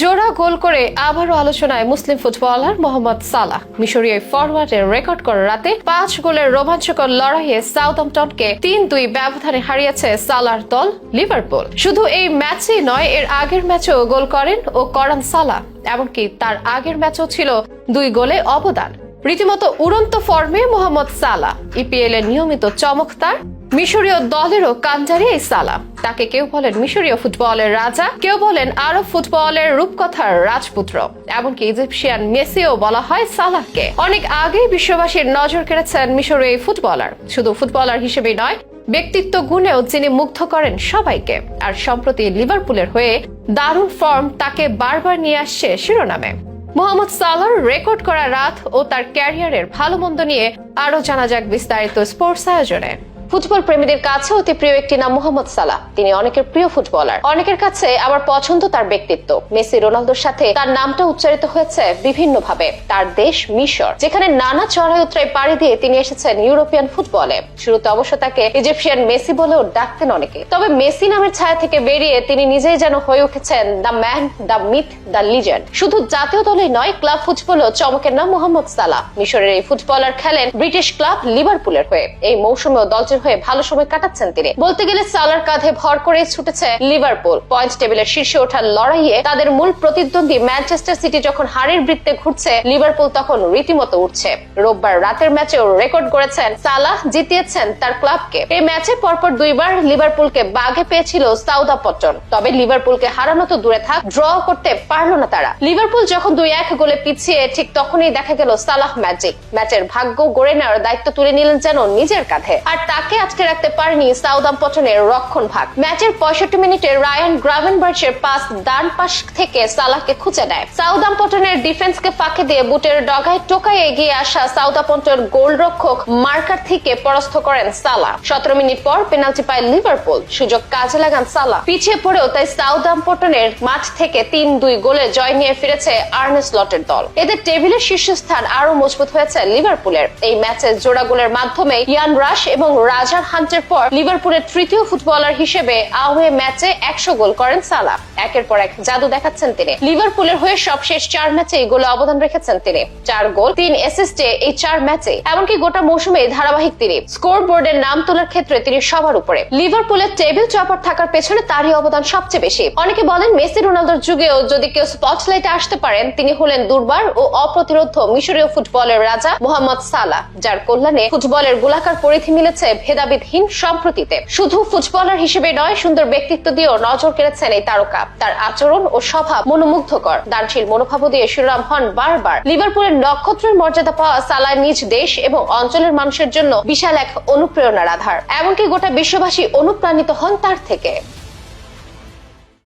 জোড়া গোল করে আবারও আলোচনায় মুসলিম ফুটবলার মোহাম্মদ সালাহ। মিশরীয় ফরওয়ার্ডের রেকর্ড করা রাতে পাঁচ গোলের রোমাঞ্চকর লড়াইয়ে সাউথম্পটনকে তিন দুই ব্যবধানে হারিয়েছে সালার দল লিভারপুল। শুধু এই ম্যাচেই নয়, এর আগের ম্যাচেও গোল করেন ও করান সালাহ, এমনকি তার আগের ম্যাচও ছিল দুই গোলে অবদান। রীতিমতো উড়ন্ত ফর্মে মোহাম্মদ সালাহ। ইপিএল এর নিয়মিত চমক তার। মিশরীয় দলেরও কাঞ্জারি এই সালাহ। তাকে কেউ বলেন মিশরীয় ফুটবলের রাজা, কেউ বলেন আরব ফুটবলের রূপকথার রাজপুত্র। এমনকি ইজিপশিয়ান মেসিও বলা হয় সালাহকে। অনেক আগেই বিশ্ববাসীর নজর কেড়েছেন মিশরীয় এই ফুটবলার। শুধু ফুটবলার হিসেবেই নয়, ব্যক্তিত্ব গুণেও যিনি মুগ্ধ করেন সবাইকে। আর সম্প্রতি লিভারপুলের হয়ে দারুণ ফর্ম তাকে বারবার নিয়ে আসছে শিরোনামে। মোহাম্মদ সালার রেকর্ড করা রাত ও তার ক্যারিয়ারের ভালো মন্দ নিয়ে আরও জানা যাক বিস্তারিত স্পোর্টস আয়োজনে। ফুটবল প্রেমীদের কাছে অতি প্রিয় একটি নাম মোহাম্মদ সালাহ। তিনি অনেকের প্রিয় ফুটবলার। অনেকের কাছে আবার পছন্দ তার ব্যক্তিত্ব। মেসি রোনালদোর সাথে তার নামটা উচ্চারিত হয়েছে বিভিন্ন ভাবে তার দেশ মিশর, যেখানে নানা চড়াই উত্তরায় পাড়ি দিয়ে তিনি এসেছেন ইউরোপিয়ান ফুটবলে। শুরুতে অবশ্য তাকে ইজিপশিয়ান মেসি বলেও ডাকতেন অনেকে। তবে মেসি নামের ছায়া থেকে বেরিয়ে তিনি নিজেই যেন হয়ে উঠেছেন the man, the myth, the legend. শুধু জাতীয় দলেই নয়, ক্লাব ফুটবলেও চমকের নাম মোহাম্মদ সালাহ। মিশরের এই ফুটবলার খেলেন ব্রিটিশ ক্লাব লিভারপুলের হয়ে। এই মৌসুমেও দলটির হয়ে ভালো সময় কাটাচ্ছেন তিনি। বলতে গেলে সালার কাঁধে ভর করে ছুটেছে লিভারপুল। পয়েন্ট টেবিলের শীর্ষে ওঠার লড়াইয়ে তাদের মূল প্রতিদ্বন্দ্বী ম্যানচেস্টার সিটি যখন হারের বৃত্তে ঘুরছে, লিভারপুল তখন রীতিমতো উঠছে। রোববার রাতের ম্যাচেও রেকর্ড করেছেন সালাহ, জিতিয়েছেন তার ক্লাবকে। এই ম্যাচে পরপর দুইবার লিভারপুলকে বাগে পেয়েছিল সাউদাপটন তবে লিভারপুলকে হারানো তো দূরে থাক, ড্র করতে পারল না তারা। লিভারপুল যখন দুই এক গোলে পিছিয়ে, ঠিক তখনই দেখা গেল সালাহ ম্যাজিক। ম্যাচের ভাগ্য গড়ে নেওয়ার দায়িত্ব তুলে নিলেন যেন নিজের কাঁধে। আর তাকে আটকে রাখতে পারেনি সাউদাম্পটনের রক্ষণ ভাগ। ম্যাচের পঁয়ষট্টি মিনিটে রায়ান গ্রাভেনবার্চের পাস ডান পাশ থেকে সালাহকে খুঁজে নেয়। সাউদাম্পটনের ডিফেন্সকে ফাঁকে দিয়ে বুটের ডগায় টোকায় এগিয়ে আসা সাউদাম্পটন গোলরক্ষক মার্কার থেকে পরাস্ত করেন সালাহ। সতেরো মিনিট পর পেনাল্টি পায় লিভারপুল। সুযোগ কাজে লাগান সালা পিছিয়ে পড়েও তাই সাউদাম্পটনের মাঠ থেকে তিন দুই গোলে জয় নিয়ে ফিরেছে আর্নেস লটের দল। এদের টেবিলের শীর্ষস্থান আরও মজবুত হয়েছে লিভারপুলের। এই ম্যাচে জোড়া গোলের মাধ্যমে ইয়ান রাশ এবং রাজার হান্টের পর লিভারপুলের তৃতীয় ফুটবলার হিসেবে আওয়ে ম্যাচে একশো গোল করেন সালা একের পর এক জাদু দেখাচ্ছেন তিনি। লিভারপুলের হয়ে সবশেষ চার ম্যাচে গোলে অবদান রেখেছেন তিনি। চার গোল, তিন অ্যাসিস্টে এই চার ম্যাচে, এমনকি গোটা মৌসুমে ধারাবাহিক তিনি। স্কোর বোর্ডের নাম তোলার ক্ষেত্রে তিনি সবার উপরে। লিভারপুলের টেবিল টপার থাকার পেছনে তারই অবদান সবচেয়ে বেশি। অনেকে বলেন মেসি রোনালদোর যুগেও যদি কেউ স্পটলাইটে আসতে পারেন, তিনি হলেন দুর্বার ও অপ্রতিরোধ মিশরীয় ফুটবলের রাজা মোহাম্মদ সালা যার কল্যাণে ফুটবলের গোলাকার পরিধি মিলেছে ভেদাভেদহীন সম্প্রতিতে। শুধু ফুটবলার হিসেবে নয়, সুন্দর ব্যক্তিত্ব দিয়েও নজর কেড়েছেন এই তারকা। তার আচরণ ও স্বভাব মনোমুগ্ধকর। দার্জিল মনোভাব দিয়ে শিরোনাম হন বারবার। লিভারপুলের নক্ষত্রের মর্যাদা পাওয়া সালাহ নিজ দেশ এবং অঞ্চলের মানুষের জন্য বিশাল এক অনুপ্রেরণার আধার। এমনকি গোটা বিশ্ববাসী অনুপ্রাণিত হন তার থেকে।